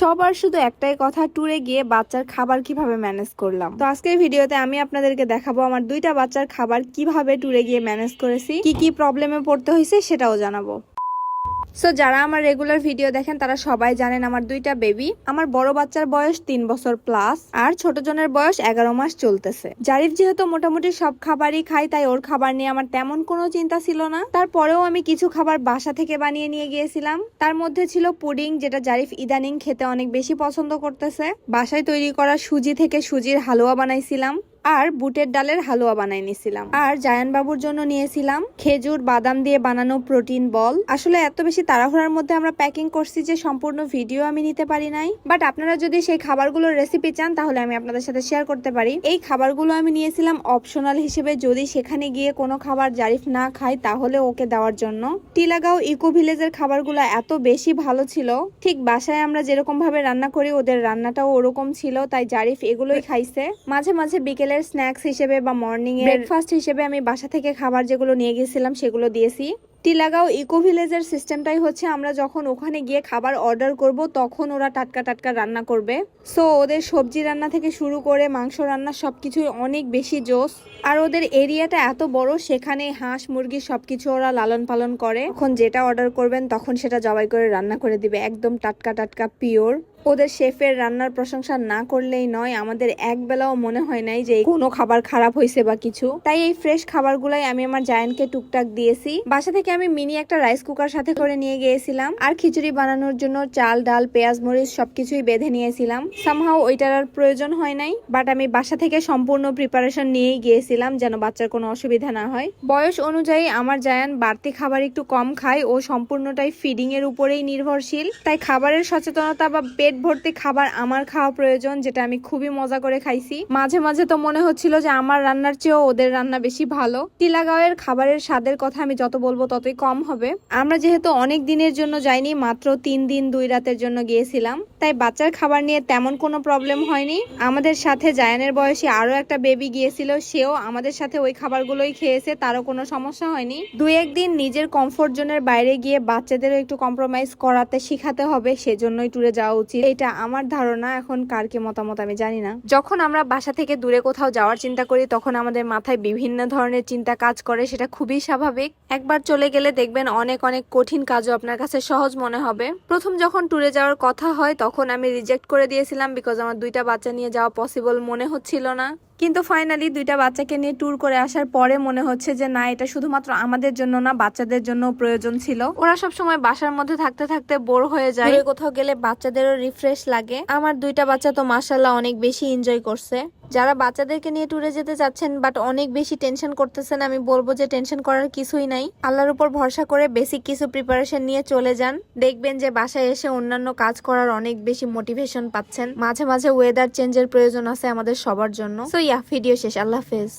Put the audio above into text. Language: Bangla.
সবার শুধু একটাই কথা ট্যুরে গিয়ে বাচ্চার খাবার কীভাবে ম্যানেজ করলাম। তো আজকের ভিডিওতে আমি আপনাদেরকে দেখাবো আমার দুইটা বাচ্চার খাবার কীভাবে ট্যুরে গিয়ে ম্যানেজ করেছি, কি কি প্রবলেমে পড়তে হয়েছে সেটাও জানাব। সো যারা আমার রেগুলার ভিডিও দেখেন, তারা সবাই জানেন আমার দুইটা বেবি আমার বড় বাচ্চার বয়স তিন বছর প্লাস আর ছোট জনের বয়স এগারো মাস চলতেছে। জারিফ যেহেতু মোটামুটি সব খাবারই খাই তাই ওর খাবার নিয়ে আমার তেমন কোনো চিন্তা ছিল না। তারপরেও আমি কিছু খাবার বাসা থেকে বানিয়ে নিয়ে গিয়েছিলাম। তার মধ্যে ছিল পুডিং, যেটা জারিফ ইদানিং খেতে অনেক বেশি পছন্দ করতেছে। বাসায় তৈরি করা সুজি থেকে সুজির হালুয়া বানাইছিলাম। আর বুটের ডালের হালুয়া বানাই নিয়েছিলাম। আর জায়ান বাবুর জন্য নিয়েছিলাম খেজুর, বাদাম দিয়ে বানানো প্রোটিন বল। আসলে এত বেশি তাড়াহুড়ার মধ্যে আমরা প্যাকিং করছি যে সম্পূর্ণ ভিডিও আমি নিতে পারি নাই। বাট আপনারা যদি সেই খাবারগুলোর রেসিপি চান, তাহলে আমি আপনাদের সাথে শেয়ার করতে পারি। এই খাবারগুলো আমি নিয়েছিলাম অপশনাল হিসেবে যদি সেখানে গিয়ে কোনো খাবার জারিফ না খায় তাহলে ওকে দেওয়ার জন্য। টিলাগাঁও ইকো ভিলেজের খাবারগুলো এত বেশি ভালো ছিল। ঠিক বাসায় আমরা যেরকম ভাবে রান্না করি, ওদের রান্নাটাও ওরকম ছিল, তাই জারিফ এগুলোই খাইছে। মাঝে মাঝে বিকেলের স্ন্যাক্স হিসেবে বা মর্নিং এর ব্রেকফাস্ট হিসেবে আমি বাসা থেকে খাবার যেগুলো নিয়ে গেছিলাম সেগুলো দিয়েছি। টিলাগাঁও ইকো ভিলেজের সিস্টেমটাই হচ্ছে আমরা যখন ওখানে গিয়ে খাবার অর্ডার করব তখন ওরা টাটকা টাটকা রান্না করবে। সো ওদের সবজি রান্না থেকে শুরু করে মাংস রান্না সবকিছুই অনেক বেশি জোস। আর ওদের এরিয়াটা এত বড় সেখানে হাঁস মুরগি সবকিছু ওরা লালন পালন করে। এখন যেটা অর্ডার করবেন তখন সেটা জবাই করে রান্না করে দিবে। একদম টাটকা টাটকা পিওর ওদের শেফের রান্নার প্রশংসা না করলেই নয়, আমাদের এক বেলাও মনে হয় নাই যে কোনো খাবার খারাপ হয়েছে বা কিছু। তাই এই ফ্রেশ খাবারগুলাই আমি আমার জায়ান্টকে টুকটাক দিয়েছি। বাসা থেকে আমি মিনি একটা রাইস কুকার সাথে করে নিয়ে গিয়েছিলাম আর খিচুড়ি বানানোর জন্য চাল, ডাল, পেঁয়াজ, মরিচ সবকিছুই বেঁধে নিয়েছিলাম। সামহাও ওইটার আর প্রয়োজন হয় নাই বাট আমি বাসা থেকে সম্পূর্ণ প্রিপারেশন নিয়েই গিয়েছিলাম যেন বাচ্চার কোনো অসুবিধা না হয়। বয়স অনুযায়ী আমার জায়ান বাড়তি খাবার একটু কম খায়, ও সম্পূর্ণটাই ফিডিং এর উপরেই নির্ভরশীল। তাই খাবারের সচেতনতা বা পেট ভর্তি খাবার আমার খাওয়া প্রয়োজন, যেটা আমি খুবই মজা করে খাইছি। মাঝে মাঝে তো মনে হচ্ছিল যে আমার রান্নার চেয়েও ওদের রান্না বেশি ভালো। টিলাগাঁওয়ের খাবারের স্বাদের কথা আমি যত বলব ততই কম হবে। আমরা যেহেতু অনেক দিনের জন্য যাইনি, মাত্র তিন দিন দুই রাতের জন্য গিয়েছিলাম। তাই বাচ্চার খাবার নিয়ে তেমন কোনো প্রবলেম হয়নি। আমাদের সাথে জায়ানের বয়সী আরও একটা বেবি গিয়েছিল, সেও আমাদের সাথে ওই খাবারগুলোই খেয়েছে, তারও কোনো সমস্যা হয়নি। দুই একদিন নিজের কমফোর্ট জোনের বাইরে গিয়ে বাচ্চাদেরও একটু কম্প্রোমাইজ করাতে শিখাতে হবে, সেজন্যই ট্যুরে যাওয়া উচিত। এটা আমার ধারণা, এখন কারকে মতামত আমি জানি না। যখন আমরা বাসা থেকে দূরে কোথাও যাওয়ার চিন্তা করি, তখন আমাদের মাথায় বিভিন্ন ধরনের চিন্তা কাজ করে, সেটা খুবই স্বাভাবিক। একবার চলে গেলে দেখবেন অনেক অনেক কঠিন কাজও আপনার কাছে সহজ মনে হবে। প্রথম যখন ট্যুরে যাওয়ার কথা হয়, তখন আমি রিজেক্ট করে দিয়েছিলাম বিকজ আমার দুইটা বাচ্চা নিয়ে যাওয়া পসিবল মনে হচ্ছিল না। কিন্তু ফাইনালি দুইটা বাচ্চাকে নিয়ে ট্যুর করে আসার পরে মনে হচ্ছে যে, না, এটা শুধুমাত্র আমাদের জন্য না, বাচ্চাদের জন্য প্রয়োজন ছিল। ওরা সব সময় বাসার মধ্যে থাকতে থাকতে বোর হয়ে যায়। কোথাও গেলে বাচ্চাদেরও রিফ্রেশ লাগে। আমার দুইটা বাচ্চা তো মাসাল্লাহ অনেক বেশি এনজয় করছে। যারা বাচ্চাদেরকে নিয়ে ট্যুরে যেতে চাচ্ছেন বাট অনেক বেশি টেনশন করতেছেন, আমি বলব যে টেনশন করার কিছুই নাই। আল্লাহর উপর ভরসা করে বেসিক কিছু প্রিপারেশন নিয়ে চলে যান। দেখবেন যে বাসায় এসে অন্যান্য কাজ করার অনেক বেশি মোটিভেশন পাচ্ছেন। মাঝে মাঝে ওয়েদার চেঞ্জের প্রয়োজন আছে আমাদের সবার জন্য। সো ইয়া ভিডিও শেষ। আল্লাহ হাফেজ।